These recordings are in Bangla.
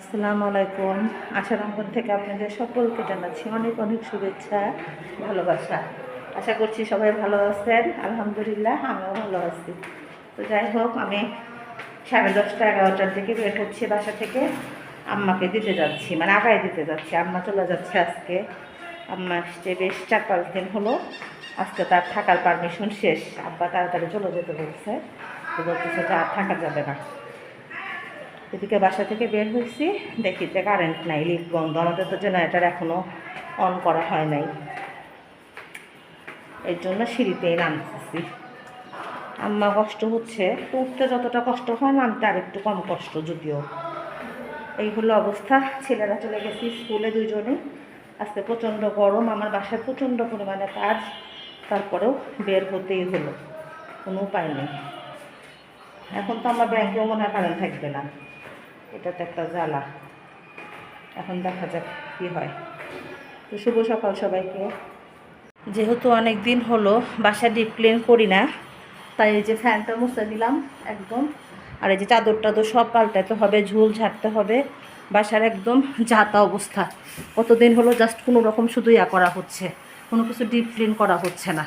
আসসালামু আলাইকুম। আশা রঙ্গন থেকে আপনাদের সকলকে জানাচ্ছি অনেক অনেক শুভেচ্ছা, ভালোবাসা। আশা করছি সবাই ভালো আছেন। আলহামদুলিল্লাহ, আমিও ভালো আছি। তো যাই হোক, আমি সাড়ে দশটা, এগারোটার দিকে বের হচ্ছি বাসা থেকে। আম্মাকে দিতে যাচ্ছি মানে আগায় দিতে যাচ্ছি। আম্মা চলে যাচ্ছে আজকে। আম্মা আসছে বেশ চার পাঁচ দিন হলো। আজকে তার থাকার পারমিশন শেষ। আব্বা তাড়াতাড়ি চলে যেতে বলছে। তো বলতেছে আর থাকা যাবে না। এদিকে বাসা থেকে বের হয়েছি, দেখি যে কারেন্ট নাই লিফট বন্ধ। আমাদের তো জেনারেটার এখনও অন করা হয় নাই। এর জন্য সিঁড়িতেই নামতেছি। আম্মা কষ্ট হচ্ছে উঠতে যতটা কষ্ট হয় নামতে আর একটু কম কষ্ট যদিও। এই হলো অবস্থা, ছেলেরা চলে গেছি স্কুলে দুইজনে। আজকে প্রচণ্ড গরম, আমার বাসায় প্রচণ্ড পরিমাণে কাজ তারপরেও বের হতেই হলো। কোনো উপায় নেই। এখন তো আমার ব্যাংকেও মনে হয় কারেন্ট থাকবে না। এটা তো একটা জ্বালা। এখন দেখা যাক কী হয়। তো শুভ সকাল সবাইকে। যেহেতু অনেক দিন হলো বাসা ডিপ ক্লিন করি না, তাই এই যে ফ্যানটা মুছে দিলাম একদম। আর এই যে চাদর টাদর সব পাল্টাতে হবে, ঝুল ঝাড়তে হবে। বাসার একদম যাতা অবস্থা। কতদিন হলো জাস্ট কোনো রকম শুধু ইয়া করা হচ্ছে, কোনো কিছু ডিপ ক্লিন করা হচ্ছে না।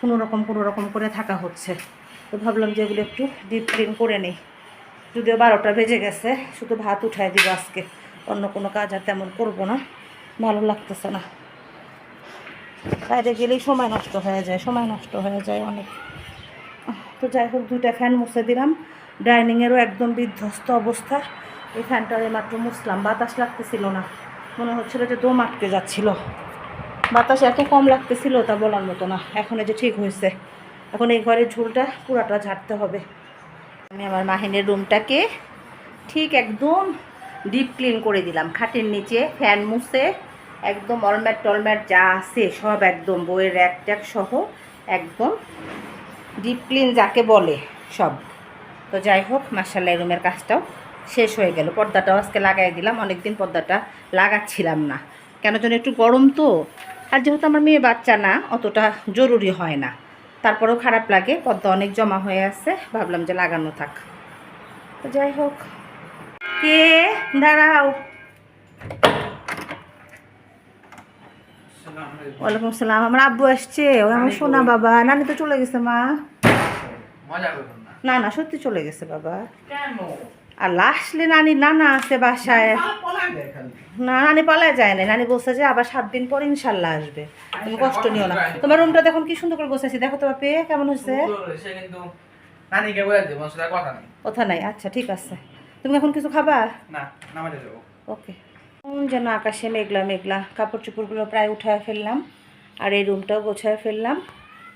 কোনো রকম কোনো রকম করে থাকা হচ্ছে। তো ভাবলাম যে এগুলো একটু ডিপ ক্লিন করে নিই। যদিও বারোটা বেজে গেছে, শুধু ভাত উঠাই দিব আজকে। অন্য কোনো কাজ আর তেমন করব না, ভালো লাগতেছে না। বাইরে গেলেই সময় নষ্ট হয়ে যায়, সময় নষ্ট হয়ে যায় অনেক। তো যাই হোক, দুইটা ফ্যান মুছে দিলাম। ডাইনিংয়েরও একদম বিধ্বস্ত অবস্থা। এই ফ্যানটা মাত্র মুছলাম। বাতাস লাগতেছিল না। মনে হচ্ছিল যে দম আটকে যাচ্ছিল। বাতাস এত কম লাগতেছিল তা বলার মতো না। এখন এই যে ঠিক হয়েছে। এখন এই ঘরের ঝুলটা পুরাটা ঝাড়তে হবে। আমি আমার মাহিনের রুমটাকে ঠিক একদম ডিপ ক্লিন করে দিলাম। খাটের নিচে ফ্যান মুছে একদম অলম্যাট টলম্যাট যা আছে সব একদম বইয়ের র্যাক ট্যাক সহ একদম ডিপ ক্লিন যাকে বলে সব। তো যাই হোক মার্শাল্লাহ রুমের কাজটাও শেষ হয়ে গেল। পর্দাটাও আজকে লাগাই দিলাম। অনেকদিন পর্দাটা লাগাচ্ছিলাম না। কেন যেন একটু গরম তো। আর যেহেতু আমার মেয়ে বাচ্চা না, অতটা জরুরি হয় না। তারপরেও খারাপ লাগে পদ্মা অনেক জমা হয়ে আছে ভাবলাম যে লাগানো থাক। তো যাই হোক। কে? দাঁড়াও। ওয়ালাইকুম আসসালাম আমার আব্বু আসছে। ও আমার সোনা বাবা। নানি তো চলে গেছে মা। না না সত্যি চলে গেছে বাবা। কেন? আর লাস্টলি নানি নানা আছে বাসায়। না নানি পালায় যায় না নানি বলছে যে আবার সাত দিন পর ইনশাল্লাহ আসবে। তুমি কষ্ট নিও না। তোমার রুমটা দেখুন কি সুন্দর করে গোছাইছি। দেখো তো বাপে কেমন হয়েছে। কথা নাই। আচ্ছা ঠিক আছে। তুমি এখন কিছু খাবা? না ওকে কোন যেন আকাশে মেঘলা মেঘলা কাপড় চোপড়গুলো প্রায় উঠায় ফেললাম। আর এই রুমটাও গোছায় ফেললাম।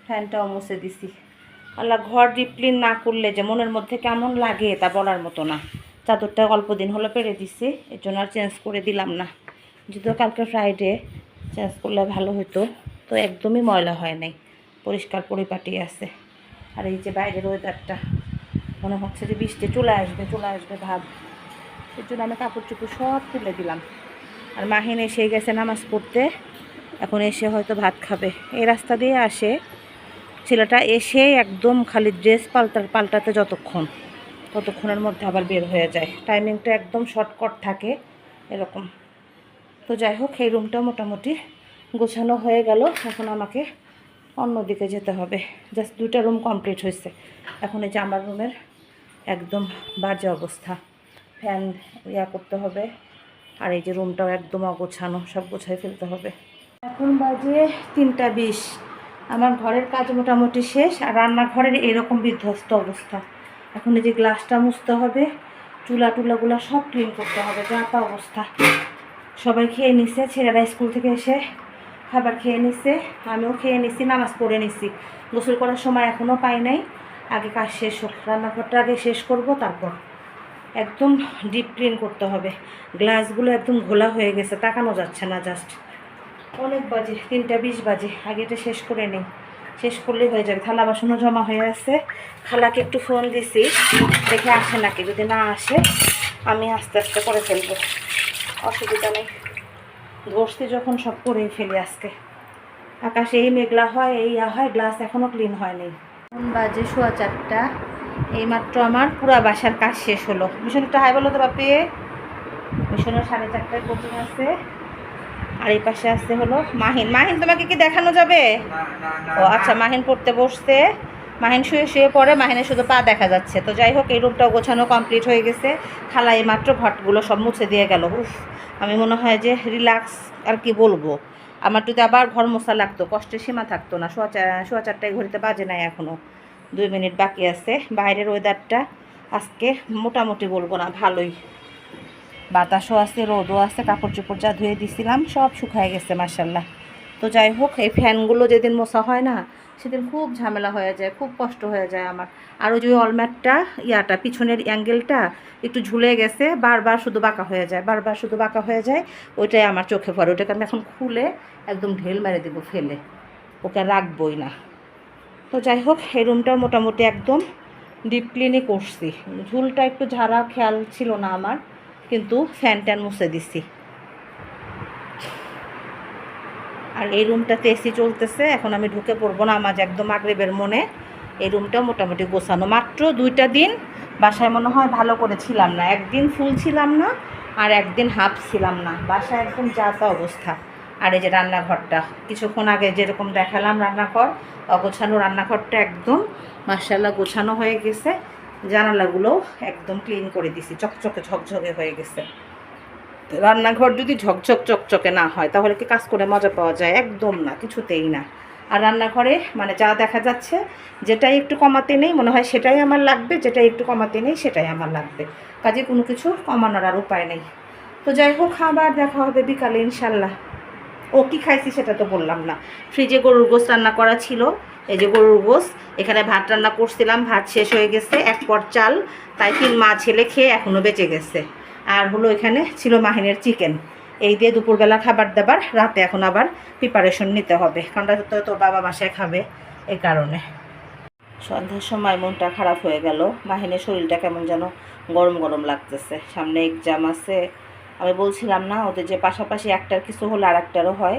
ফ্যানটাও মুছে দিছি। আল্লাহ ঘর ডিপ্লিন না করলে যে মনের মধ্যে কেমন লাগে তা বলার মতো না। চাদরটা অল্প দিন হলো পেরে দিছি, এর জন্য আর চেঞ্জ করে দিলাম না। যদিও কালকে ফ্রাইডে চেঞ্জ করলে ভালো হতো তো একদমই ময়লা হয় নাই, পরিষ্কার পরিপাটি আছে। আর এই যে বাইরের ওয়েদারটা মনে হচ্ছে যে বৃষ্টি চলে আসবে চলে আসবে ভাব। এর জন্য আমি কাপড় চোপড় সব তুলে দিলাম। আর মাহিন এসে গেছে নামাজ পড়তে, এখন এসে হয়তো ভাত খাবে। এই রাস্তা দিয়ে আসে ছেলেটা এসে একদম খালি ড্রেস পাল্টা, পাল্টাতে যতক্ষণ, ততক্ষণের মধ্যে আবার বের হয়ে যায়। টাইমিংটা একদম শর্টকট থাকে, এরকম। তো যাই হোক, এই রুমটা মোটামুটি গোছানো হয়ে গেল। এখন আমাকে অন্যদিকে যেতে হবে। জাস্ট দুইটা রুম কমপ্লিট হয়েছে। এখন এই যে আমার রুমের একদম বাজে অবস্থা। ফ্যান ইয়া করতে হবে, আর এই যে রুমটাও একদম অগোছানো, সব গোছায় ফেলতে হবে। এখন বাজে তিনটা বিশ। আমার ঘরের কাজ মোটামুটি শেষ আর রান্নাঘরের এরকম বিধ্বস্ত অবস্থা। এখন এই যে গ্লাসটা মুছতে হবে, চুলা টুলাগুলো সব ক্লিন করতে হবে, যা তা অবস্থা। সবাই খেয়ে নিছে, ছেলেরা স্কুল থেকে এসে খাবার খেয়ে নিছে, আমিও খেয়ে নিছি, নামাজ পড়ে নিছি। গোসল করার সময় এখনও পাই নাই। আগে কাজ শেষ হোক, রান্নাঘরটা আগে শেষ করব, তারপর একদম ডিপ ক্লিন করতে হবে। গ্লাসগুলো একদম ঘোলা হয়ে গেছে, তাকানো যাচ্ছে না জাস্ট অনেক বাজে, তিনটা বিশ বাজে। আগে এটা শেষ করে নেই। শেষ করলেই হয়ে যাবে। থালা বাসনও জমা হয়ে আছে। খালাকে একটু ফোন দিছি। দেখে আসে নাকি, যদি না আসে, আমি আস্তে আস্তে করে ফেলব। অসুবিধা নেই। ধরছি যখন সব করেই ফেলি আজকে। আকাশে এই মেঘলা হয়, এই ইয়া হয়, গ্লাস এখনও ক্লিন হয়নি বাজে সোয়া চারটা। এইমাত্র আমার পুরা বাসার কাজ শেষ হলো। ভীষণ একটু হাই বলো তো বাপে। মিশনের সাড়ে চারটায় কোচিং আছে আর এই পাশে আছে হলো মাহিন। মাহিন, তোমাকে কি দেখানো যাবে? ও আচ্ছা মাহিন পড়তে বসছে। মাহিন শুয়ে শুয়ে পড়ে, মাহিনের শুধু পা দেখা যাচ্ছে। তো যাই হোক, এই রুমটাও গোছানো কমপ্লিট হয়ে গেছে। খালাই মাত্র ঘটগুলো সব মুছে দিয়ে গেল। উফ, আমি মনে হয় যে রিল্যাক্স আর কি বলব। আমার যদি আবার ঘর মশা লাগতো, কষ্টের সীমা থাকতো না। সোয়া সোয়া চারটায় ঘড়িতে বাজে নাই এখনও দুই মিনিট বাকি আছে। বাইরের ওয়েদারটা আজকে মোটামুটি বলব না, ভালোই। বাতাসও আছে, রোদও আছে কাপড় চোপড় যা ধুয়ে দিছিলাম, সব শুকায় গেছে মার্শাল্লাহ তো যাই হোক, এই ফ্যানগুলো যেদিন মোছা হয় না, সেদিন খুব ঝামেলা হয়ে যায়, খুব কষ্ট হয়ে যায় আমার। আর ওই যে অলম্যাটটা, ইয়াটা, পিছনের অ্যাঙ্গেলটা একটু ঝুলে গেছে, বারবার শুধু বাঁকা হয়ে যায়, বারবার শুধু বাঁকা হয়ে যায়, ওইটাই আমার চোখে পড়ে। ওটাকে আমি এখন খুলে একদম ঢেল মেরে দেবো ফেলে, ওকে রাখবই না। তো যাই হোক, এই রুমটা মোটামুটি একদম ডিপ ক্লিনই করছি। ঝুলটা একটু ঝাড়া খেয়াল ছিল না আমার। কিন্তু ফ্যান ট্যান মুছে দিছি। আর এই রুমটাতে এসি চলতেছে, এখন আমি ঢুকে পড়ব না আমার একদম আগ্রেবের মনে। এই রুমটা মোটামুটি গোছানো। মাত্র দুইটা দিন বাসায় মনে হয় ভালো করে ছিলাম না। একদিন ফুল ছিলাম না, আর একদিন হাফ ছিলাম না। বাসায় একদম যা তা অবস্থা। আর এই যে রান্নাঘরটা, কিছুক্ষণ আগে যেরকম দেখালাম রান্নাঘর, অগোছানো রান্নাঘরটা একদম মার্শাল্লাহ গোছানো হয়ে গেছে। জানালাগুলো একদম ক্লিন করে দিছি। চকচকে ঝকঝকে হয়ে গেছে। রান্নাঘর যদি ঝকঝক চকচকে না হয়, তাহলে কি কাজ করে মজা পাওয়া যায়? একদম না, কিছুতেই না। আর রান্নাঘরে মানে যা দেখা যাচ্ছে, যেটাই একটু কমাতে নেই, মনে হয় সেটাই আমার লাগবে, যেটাই একটু কমাতে নেই, সেটাই আমার লাগবে। কাজে কোনো কিছু কমানোর আর উপায় নেই। তো যাই হোক খাবার দেখা হবে বিকালে ইনশাল্লাহ। ও কি খাইছি সেটা তো বললাম না। ফ্রিজে গরুর গোস রান্না করা ছিল। এই যে গরুর গোস এখানে ভাত রান্না করছিলাম, ভাত শেষ হয়ে গেছে, এক পর চাল, তাই তিন মা ছেলে খেয়ে এখনও বেঁচে গেছে। আর হলো এখানে ছিল মাহিনের চিকেন। এই দিয়ে দুপুরবেলা খাবার দাবার, রাতে এখন আবার প্রিপারেশন নিতে হবে, কারণ তো তোর বাবা বাসায় খাবে এই কারণে। সন্ধ্যার সময় মনটা খারাপ হয়ে গেল, মাহিনের শরীরটা কেমন যেন গরম গরম লাগতেছে। সামনে এক্সাম আছে, আমি বলছিলাম না, ওদের যে পাশাপাশি একটার কিছু হলে আর একটারও হয়,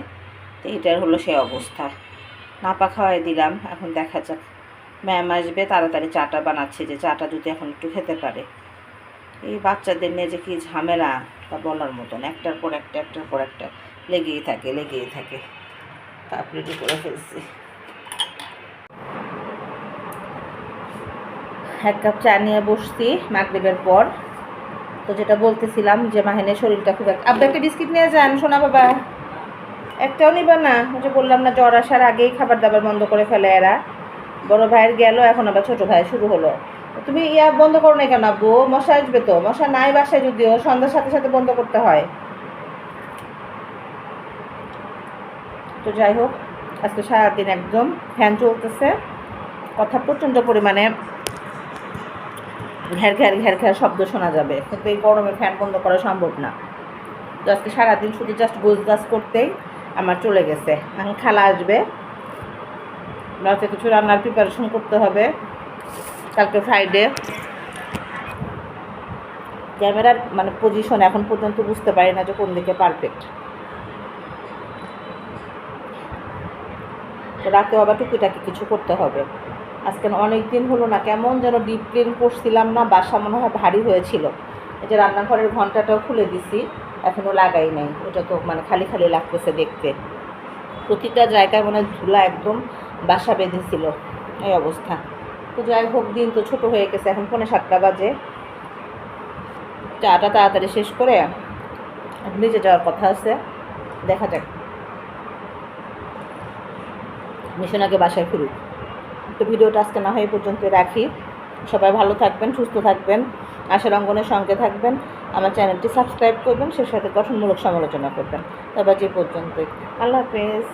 তো এটার হলো সে অবস্থা। নাপা খাওয়াই দিলাম, এখন দেখা যাক। ম্যাম আসবে, তাড়াতাড়ি চাটা বানাচ্ছে যে, চাটা যদি এখন একটু খেতে পারে। এই বাচ্চাদের নিয়ে যে কি ঝামেলা, তা বলার মতন। একটার পর একটা, একটার পর একটা। লেগেই থাকে লেগেই থাকে। কাপ রেডি করে ফেলছি। এক কাপ চা নিয়ে বসছি মাগরিবের পর। তো যেটা বলতেছিলাম যে, মাহিনের শরীরটা খুব এক আব্বা, একটা বিস্কিট নিয়ে যান শোনা বাবা। একটাও নিবা না। যে বললাম না, জ্বর আসার আগেই খাবার দাবার বন্ধ করে ফেলে এরা। বড় ভাইয়ের গেল, এখন আবার ছোট ভাই শুরু হলো। তুমি ইয়া বন্ধ করো না কেন আব্বু? মশা আসবে তো। মশা নাই বাসায় যদিও, সন্ধ্যার সাথে সাথে বন্ধ করতে হয়। তো যাই হোক, আজকে সারাদিন একদম ফ্যান চলতেছে। কথা প্রচণ্ড পরিমাণে ঘ্যার ঘ্যার ঘ্যার ঘ্যার শব্দ শোনা যাবে। কিন্তু এই গরমে ফ্যান বন্ধ করা সম্ভব না। তো আজকে সারাদিন শুধু জাস্ট গোছ গাছ করতেই আমার চলে গেছে। এখন খালা আসবে। রাতে কিছু রান্নার প্রিপারেশন করতে হবে। কালকে ফ্রাইডে ক্যামেরার মানে পজিশন এখন পর্যন্ত বুঝতে পারি না যে কোন দিকে পারফেক্ট তো রাতেও আবার টুকিটাকি কিছু করতে হবে। আজকে অনেক দিন হলো না, কেমন যেন ডিপ ক্লিন করছিলাম না, বাসা মনে হয় ভারী হয়েছিল। এই যে রান্নাঘরের ঘন্টাটাও খুলে দিছি। এখনও লাগাই নাই। ওটা তো মানে খালি খালি লাগতেছে দেখতে। প্রতিটা জায়গায় মনে ধুলা একদম বাসা বেঁধেছিল। এই অবস্থা। তো যাই হোক, দিন তো ছোট হয়ে গেছে। এখন পৌনে সাতটা বাজে। চাটা তাড়াতাড়ি শেষ করে নিচে যাওয়ার কথা আছে। দেখা যাক। মিশন আগে বাসায় ফিরুক। তো ভিডিওটা আজকে না হয় পর্যন্ত রাখি। সবাই ভালো থাকবেন, সুস্থ থাকবেন, আশার অঙ্গনের সঙ্গে থাকবেন। আমার চ্যানেলটি সাবস্ক্রাইব করবেন সে সাথে গঠনমূলক সমালোচনা করবেন। তবে যে পর্যন্ত আল্লাহ হাফেজ।